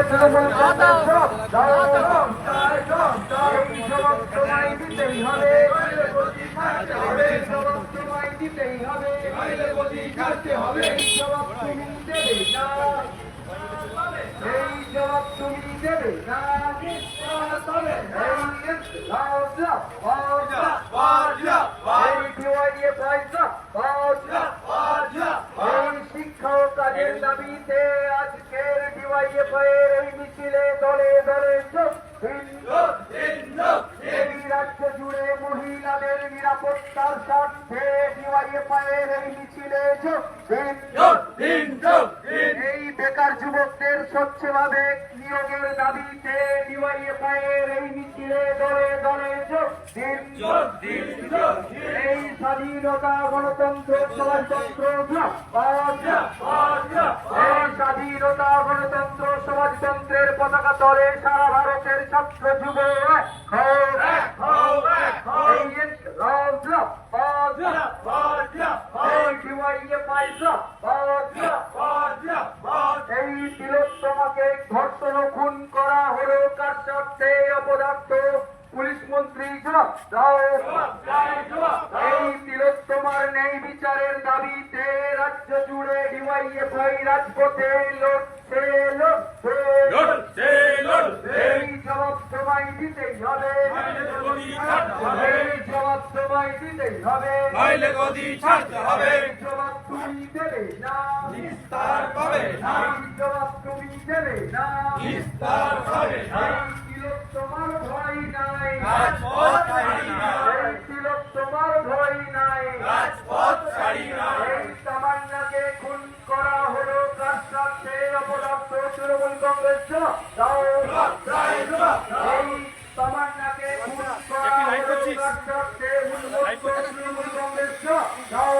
তৃণমূল কংগ্রেস সব দল এই জবাব তোমায় দিতেই হবে এই জবাব তোমায় দিতেই হবে এই জবাব তুমি দেবে না এই জবাব তুমি দেবে না এই লাউডা বাজা এই দিওয়াইয়ে পয়সা বাজা এই শিক্ষা ও কাজের দাবিতে আজকের ডিওয়াইয়ে এর এই মিছিলে দলে দলে যোগ দিন। এই রাজ্য জুড়ে মহিলাদের নিরাপত্তার স্বার্থে ডিওয়াইয়ে এর এই মিছিলে এই বেকার যুবকদের স্বচ্ছভাবে নিয়োগের দাবিতে ডিওয়াইএফ এর এই মিছিলে দলে দলে যোগ দিন এই স্বাধীনতা গণতন্ত্র সমাজতন্ত্র এই স্বাধীনতা গণতন্ত্র সমাজতন্ত্রের পতাকা তলে সারা ভারতের ছাত্র যুব। তিলোত্তমাকে ধর্ষণ খুন করা হলো। কার স্বার্থে অপদার্থ? পুলিশ মন্ত্রী জবাব দাও এই তিলোত্তমার নেই বিচারের দাবিতে রাজ্য জুড়ে ডিওয়াইএফআই রাজপথে লড়ছে লড়ছে এই জবাব তোমায় দিতেই হবে। এই জবাব তোমায় দিতেই হবে। জবাব তুমি দেবে না নিস্তার পাবে না। জবাব তুমি দেবে না নিস্তার পাবে না। তিলোত্তমার ভয় নাই এই তিলোত্তমার ভয় নাই রাজপথ ছাড়ি না এই তামান্নাকে খুন করা হলো কার সাথে অপরাধ তৃণমূল কংগ্রেস জবাব দাও জয় জবাব এই তামান্নাকে খুন করা হলো কার সাথে উন্মুক্ত তৃণমূল কংগ্রেস জবাব দাও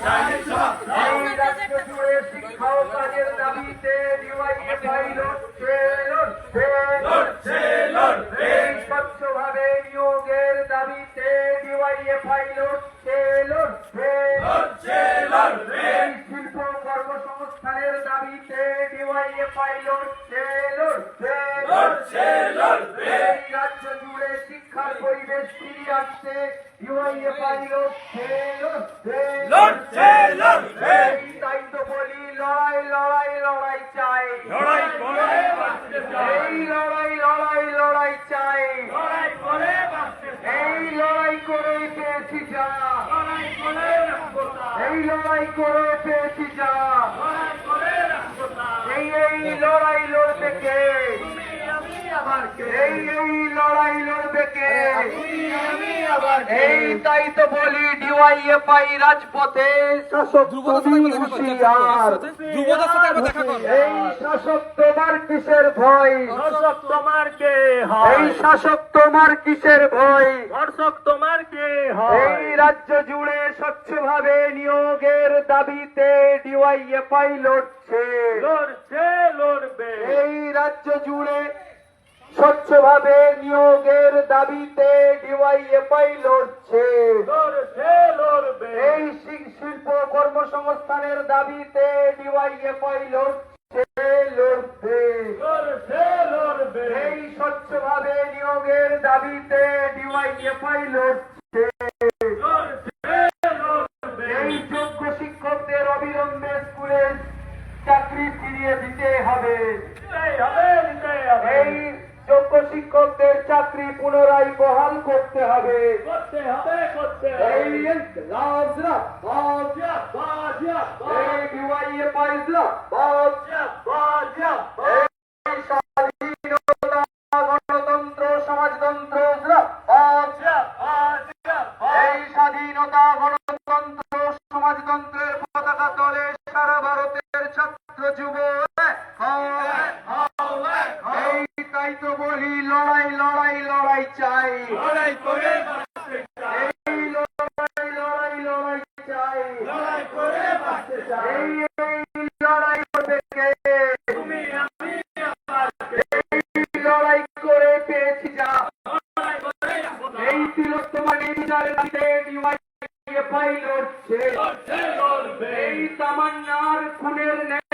জয় জবাব এই রাজ্য জুড়ে শিক্ষা ও কাজের দাবিতে ডিওয়াইএফআই লড়ছে লড়ছে লড়ছে লড়বে এই স্বচ্ছভাবে নিয়োগের দাবিতে ডিওয়াইএফআই লড়ছে লড়ছে লড়ছে লড়বে এই শিল্প কর্মসংস্থানের দাবিতে ডিওয়াইএফআই লড়ছে লড়ছে লড়ছে লড়বে। এই রাজ্য জুড়ে শিক্ষার পরিবেশ ফিরিয়ে আসতে ডিওয়াইএফআই লড়ছে লড়ছে লড়ছে এই তাই তো বলি লড়াই লড়াই লড়াই চাই লড়াই করে এই লড়াই লড়াই লড়াই চাই লড়াই করে এই লড়াই করে পেয়েছি যা। লড়াই করে এই লড়াই করে পেয়েছি যা লড়াই করে রাখব না এই লড়াই লড়বে কে? এই এই লড়াই লড়বে কে? এই তাই তো বলি ডিওয়াইএফআই রাজপথে। শাসক এই শাসক তোমার কিসের ভয়? দর্শক তোমার কে এই শাসক তোমার কিসের ভয়? দর্শক তোমার কে এই রাজ্য জুড়ে স্বচ্ছভাবে নিয়োগের দাবিতে ডিওয়াইএফআই লড়ছে। লড়ছে লড়বে। এই রাজ্য জুড়ে স্বচ্ছভাবে নিয়োগের দাবিতে ডিওয়াইএফআই পাই লড়ছে। এই শিল্প কর্মসংস্থানের দাবিতে লড়ছে লড়বে। লড়ছে লড়বে। এই স্বচ্ছভাবে নিয়োগের দাবিতে ডিওয়াইয়ে পাই লড়ছে লড়বে এই যোগ্য শিক্ষকদের অবিলম্বে স্কুলে চাকরি ফিরিয়ে দিতে হবে দিতেই হবে দিতেই হবে এই যোগ্য শিক্ষকদের চাকরি পুনরায় বহাল করতে হবে। করতে করতে এই এই পাইজরা এই স্বাধীনতা গণতন্ত্র সমাজতন্ত্র এই স্বাধীনতা গণতন্ত্র সমাজতন্ত্রের পতাকা তলে সারা ভারতের ছাত্র যুব। এই তাই তো বলি লড়াই চাই। লড়াই করে এই লড়াই লড়াই লড়াই চাই। লড়াই করে বাঁচতে চাই। এই লড়াই করবে কে? তুমি আমি এই লড়াই করে পেয়েছি যা। লড়াই করে রাখব না এই তিলোত্তমা নির্বিচারে ডিওয়াইএফআই লড়ছে। লড়ছে এই তামান্নার খুনের ন্যায়ের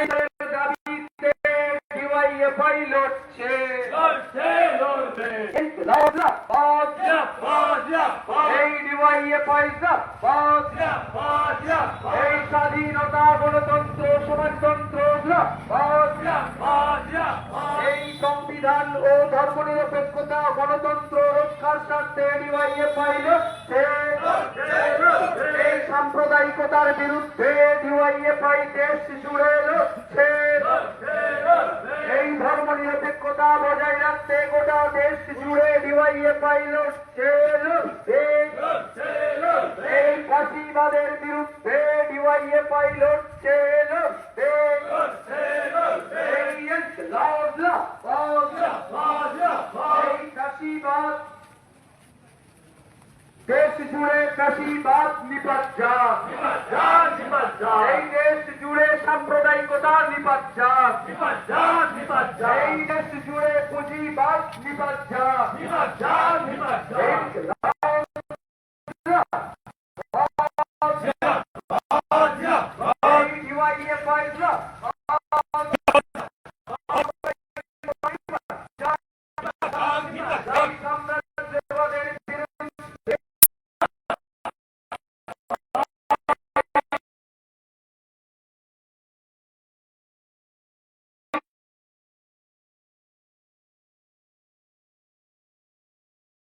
ডিওয়াইএফআই লড়ছে এই সাম্প্রদায়িকতার বিরুদ্ধে ডিওয়াইএফআই দেশ জুড়ে লড়ছে এই ধর্ম নিরপেক্ষতা বজায় রাখতে গোটা দেশ জুড়ে লড়ছে লড়ছে এই ফাঁসিবাদের বিরুদ্ধে ইনকলাব জিন্দাবাদ। এই ফাঁসিবাদ দেশ জুড়ে চাষিবাদ নিপাত যাক এই দেশ জুড়ে সাম্প্রদায়িকতা নিপাত যাক এই দেশ জুড়ে পুঁজিবাদ নিপাত যাক